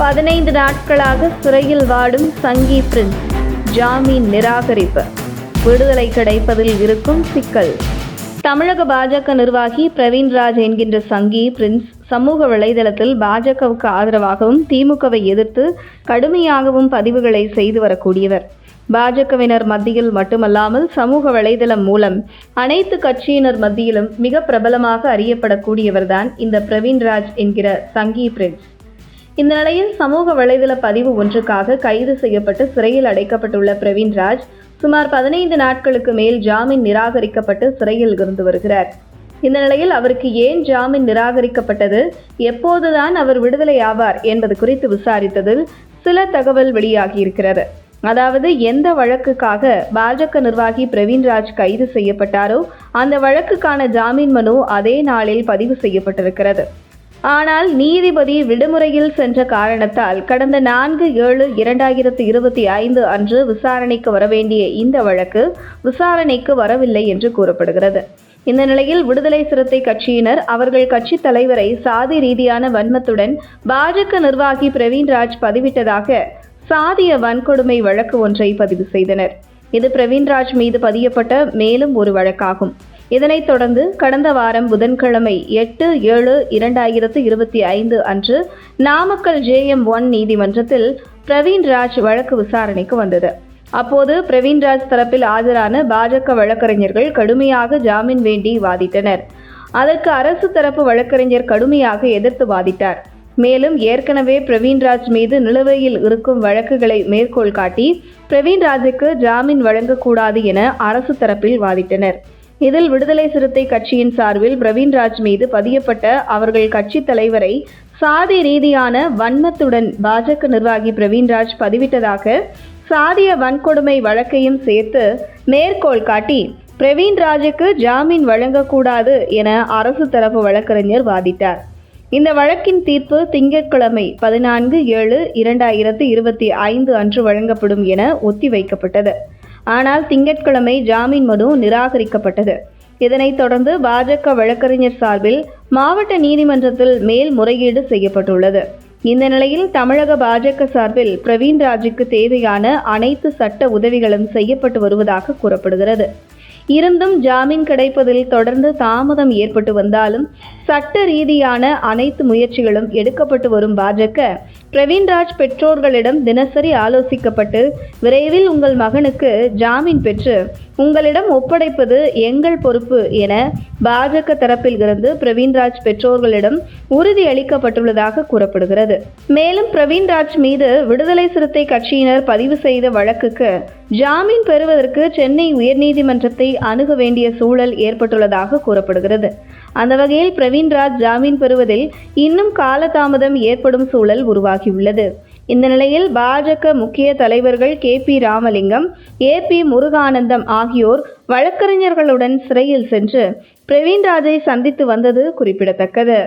பதினைந்து நாட்களாக சிறையில் வாடும் சங்கி பிரின்ஸ். ஜாமீன் நிராகரிப்பு. விடுதலை கிடைப்பதில் இருக்கும் சிக்கல். தமிழக பாஜக நிர்வாகி பிரவீன்ராஜ் என்கின்ற சங்கி பிரின்ஸ் சமூக வலைதளத்தில் பாஜகவுக்கு ஆதரவாகவும் திமுகவை எதிர்த்து கடுமையாகவும் பதிவுகளை செய்து வரக்கூடியவர். பாஜகவினர் மத்தியில் மட்டுமல்லாமல் சமூக வலைதளம் மூலம் அனைத்து கட்சியினர் மத்தியிலும் மிக பிரபலமாக அறியப்படக்கூடியவர்தான் இந்த பிரவீன்ராஜ் என்கிற சங்கி பிரின்ஸ். இந்த நிலையில் சமூக வலைதள பதிவு ஒன்றுக்காக கைது செய்யப்பட்டு சிறையில் அடைக்கப்பட்டுள்ள பிரவீன்ராஜ் சுமார் பதினைந்து நாட்களுக்கு மேல் ஜாமீன் நிராகரிக்கப்பட்டு சிறையில் இருந்து வருகிறார். இந்த நிலையில் அவருக்கு ஏன் ஜாமீன் நிராகரிக்கப்பட்டது? எப்போதுதான் அவர் விடுதலை ஆவார் என்பது குறித்து விசாரித்ததில் சில தகவல் வெளியாகியிருக்கிறது. அதாவது எந்த வழக்குக்காக பாஜக நிர்வாகி பிரவீன்ராஜ் கைது செய்யப்பட்டாரோ அந்த வழக்குக்கான ஜாமீன் மனு அதே நாளில் பதிவு செய்யப்பட்டிருக்கிறது. ஆனால் நீதிபதி விடுமுறையில் சென்ற காரணத்தால் கடந்த நான்கு ஏழு இரண்டாயிரத்து இருபத்தி ஐந்து அன்று விசாரணைக்கு வரவேண்டிய இந்த வழக்கு விசாரணைக்கு வரவில்லை என்று கூறப்படுகிறது. இந்த நிலையில் விடுதலை சிறுத்தை கட்சியினர் அவர்கள் கட்சி தலைவரை சாதி ரீதியான வன்மத்துடன் பாஜக நிர்வாகி பிரவீன்ராஜ் பதிவிட்டதாக சாதிய வன்கொடுமை வழக்கு ஒன்றை பதிவு செய்தனர். இது பிரவீன்ராஜ் மீது பதியப்பட்ட மேலும் ஒரு வழக்காகும். இதனைத் தொடர்ந்து கடந்த வாரம் புதன்கிழமை எட்டு ஏழு இரண்டாயிரத்து இருபத்தி ஐந்து அன்று நாமக்கல் ஜேஎம் ஒன் நீதிமன்றத்தில் பிரவீன்ராஜ் வழக்கு விசாரணைக்கு வந்தது. அப்போது பிரவீன்ராஜ் தரப்பில் ஆஜரான பாஜக வழக்கறிஞர்கள் கடுமையாக ஜாமீன் வேண்டி வாதிட்டனர். அதற்கு அரசு தரப்பு வழக்கறிஞர் கடுமையாக எதிர்த்து வாதிட்டார். மேலும் ஏற்கனவே பிரவீன்ராஜ் மீது நிலுவையில் இருக்கும் வழக்குகளை மேற்கோள் காட்டி பிரவீன்ராஜுக்கு ஜாமீன் வழங்கக்கூடாது என அரசு தரப்பில் வாதிட்டனர். இதில் விடுதலை சிறுத்தை கட்சியின் சார்பில் பிரவீன்ராஜ் மீது பதியப்பட்ட அவர்கள் கட்சி தலைவரை சாதி ரீதியான வன்மத்துடன் பாஜக நிர்வாகி பிரவீன்ராஜ் பதிவிட்டதாக சாதிய வன்கொடுமை வழக்கையும் சேர்த்து மேற்கோள் காட்டி பிரவீன்ராஜுக்கு ஜாமீன் வழங்கக்கூடாது என அரசு தரப்பு வழக்கறிஞர் வாதிட்டார். இந்த வழக்கின் தீர்ப்பு திங்கட்கிழமை பதினான்கு ஏழு இரண்டாயிரத்து இருபத்தி ஐந்து அன்று வழங்கப்படும் என ஒத்திவைக்கப்பட்டது. ஆனால் திங்கட்கிழமை ஜாமீன் மனு நிராகரிக்கப்பட்டது. இதனைத் தொடர்ந்து பாஜக வழக்கறிஞர் சார்பில் மாவட்ட நீதிமன்றத்தில் மேல்முறையீடு செய்யப்பட்டுள்ளது. இந்த நிலையில் தமிழக பாஜக சார்பில் பிரவீன்ராஜுக்கு தேவையான அனைத்து சட்ட உதவிகளும் செய்யப்பட்டு வருவதாக கூறப்படுகிறது. இருந்தும் ஜாமீன் கிடைப்பதில் தொடர்ந்து தாமதம் ஏற்பட்டு வந்தாலும் சட்ட ரீதியான அனைத்து முயற்சிகளும் எடுக்கப்பட்டு வரும் பாஜக. பிரவீன்ராஜ் பெற்றோர்களிடம் தினசரி ஆலோசிக்கப்பட்டு விரைவில் உங்கள் மகனுக்கு ஜாமீன் பெற்று உங்களிடம் ஒப்படைப்பது எங்கள் பொறுப்பு என பாஜக தரப்பில் இருந்து பிரவீன்ராஜ் பெற்றோர்களிடம் உறுதி அளிக்கப்பட்டுள்ளதாக கூறப்படுகிறது. மேலும் பிரவீன்ராஜ் மீது விடுதலை சிறுத்தை கட்சியினர் பதிவு செய்த வழக்குக்கு ஜாமீன் பெறுவதற்கு சென்னை உயர்நீதிமன்றத்தை அணுக வேண்டிய சூழல் ஏற்பட்டுள்ளதாக கூறப்படுகிறது. அந்த வகையில் பிரவீன்ராஜ் ஜாமீன் பெறுவதில் இன்னும் காலதாமதம் ஏற்படும் சூழல் உருவாகியுள்ளது. இந்த நிலையில் பாஜக முக்கிய தலைவர்கள் K P Ramalingam A P Muruganandam ஆகியோர் வழக்கறிஞர்களுடன் சிறையில் சென்று பிரவீன்ராஜை சந்தித்து வந்தது குறிப்பிடத்தக்கது.